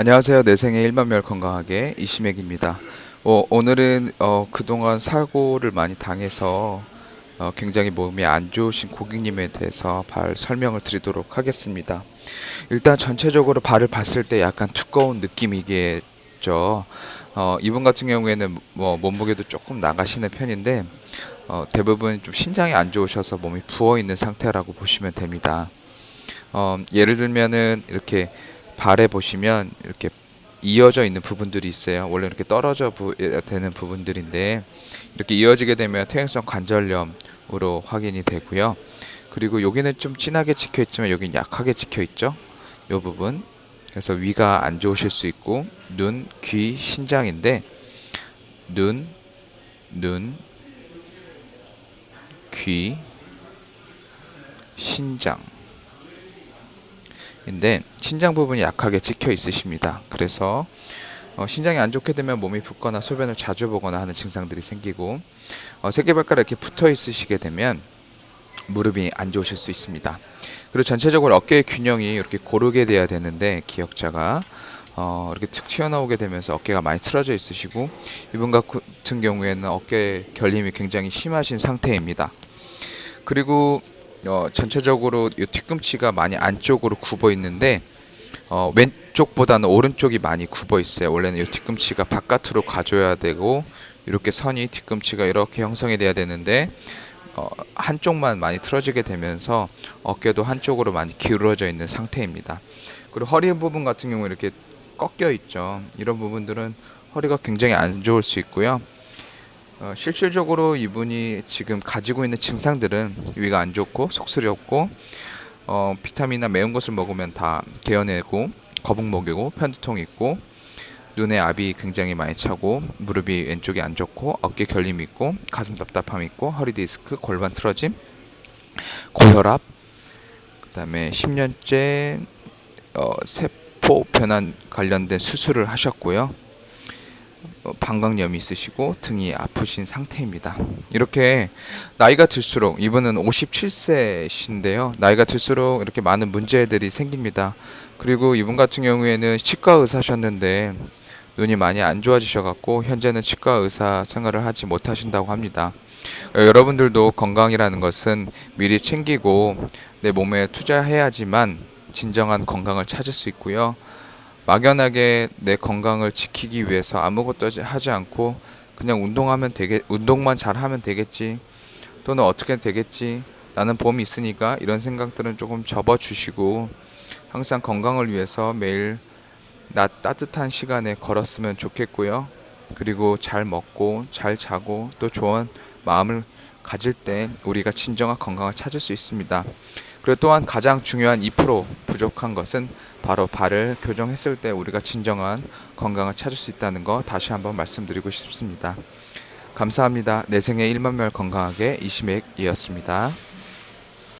안녕하세요. 내 생의 1만멸 건강하게 이시맥입니다. 어, 오늘은 어, 그동안 사고를 많이 당해서 어, 굉장히 몸이 안 좋으신 고객님에 대해서 발 설명을 드리도록 하겠습니다. 일단 전체적으로 발을 봤을 때 약간 두꺼운 느낌이겠죠. 어, 이분 같은 경우에는 뭐 몸무게도 조금 나가시는 편인데 어, 대부분 좀 신장이 안 좋으셔서 몸이 부어 있는 상태라고 보시면 됩니다. 어, 예를 들면은 이렇게 발에 보시면 이렇게 이어져 있는 부분들이 있어요. 원래 이렇게 떨어져 부, 되는 부분들인데 이렇게 이어지게 되면 퇴행성 관절염으로 확인이 되고요. 그리고 여기는 좀 진하게 찍혀 있지만 여기는 약하게 찍혀 있죠. 이 부분. 그래서 위가 안 좋으실 수 있고 눈, 귀, 신장인데 눈, 눈, 귀, 신장. 인데 신장 부분이 약하게 찍혀 있으십니다. 그래서 어, 신장이 안 좋게 되면 몸이 붓거나 소변을 자주 보거나 하는 증상들이 생기고 어, 새끼발가락 이렇게 붙어 있으시게 되면 무릎이 안 좋으실 수 있습니다. 그리고 전체적으로 어깨의 균형이 이렇게 고르게 돼야 되는데 기역자가 어, 이렇게 툭 튀어나오게 되면서 어깨가 많이 틀어져 있으시고 이분 같은 경우에는 어깨 결림이 굉장히 심하신 상태입니다. 그리고 어, 전체적으로 이 뒤꿈치가 많이 안쪽으로 굽어 있는데 어, 왼쪽보다는 오른쪽이 많이 굽어 있어요. 원래는 이 뒤꿈치가 바깥으로 가줘야 되고 이렇게 선이 뒤꿈치가 이렇게 형성이 돼야 되는데 어, 한쪽만 많이 틀어지게 되면서 어깨도 한쪽으로 많이 기울어져 있는 상태입니다. 그리고 허리 부분 같은 경우 이렇게 꺾여 있죠. 이런 부분들은 허리가 굉장히 안 좋을 수 있고요. 어, 실질적으로 이분이 지금 가지고 있는 증상들은 위가 안 좋고 속쓰리 없고 어, 비타민이나 매운 것을 먹으면 다 개어내고 거북목이고 편두통 있고 눈에 압이 굉장히 많이 차고 무릎이 왼쪽이 안 좋고 어깨 결림 있고 가슴 답답함 있고 허리 디스크 골반 틀어짐 고혈압 그다음에 10년째 어, 세포 변환 관련된 수술을 하셨고요. 어, 방광염이 있으시고 등이 아프신 상태입니다. 이렇게 나이가 들수록 이분은 57세신데요. 나이가 들수록 이렇게 많은 문제들이 생깁니다. 그리고 이분 같은 경우에는 치과 의사셨는데 눈이 많이 안 좋아지셔 갖고 현재는 치과 의사 생활을 하지 못하신다고 합니다. 어, 여러분들도 건강이라는 것은 미리 챙기고 내 몸에 투자해야지만 진정한 건강을 찾을 수 있고요. 막연하게 내 건강을 지키기 위해서 아무것도 하지 않고 그냥 운동하면 되겠 운동만 잘하면 되겠지 또는 어떻게 되겠지 나는 봄이 있으니까 이런 생각들은 조금 접어주시고 항상 건강을 위해서 매일 낮 따뜻한 시간에 걸었으면 좋겠고요 그리고 잘 먹고 잘 자고 또 좋은 마음을 가질 때 우리가 진정한 건강을 찾을 수 있습니다. 그리고 또한 가장 중요한 2% 부족한 것은 바로 발을 교정했을 때 우리가 진정한 건강을 찾을 수 있다는 거 다시 한번 말씀드리고 싶습니다. 감사합니다. 내 생의 1만 멸 건강하게 이시맥이었습니다.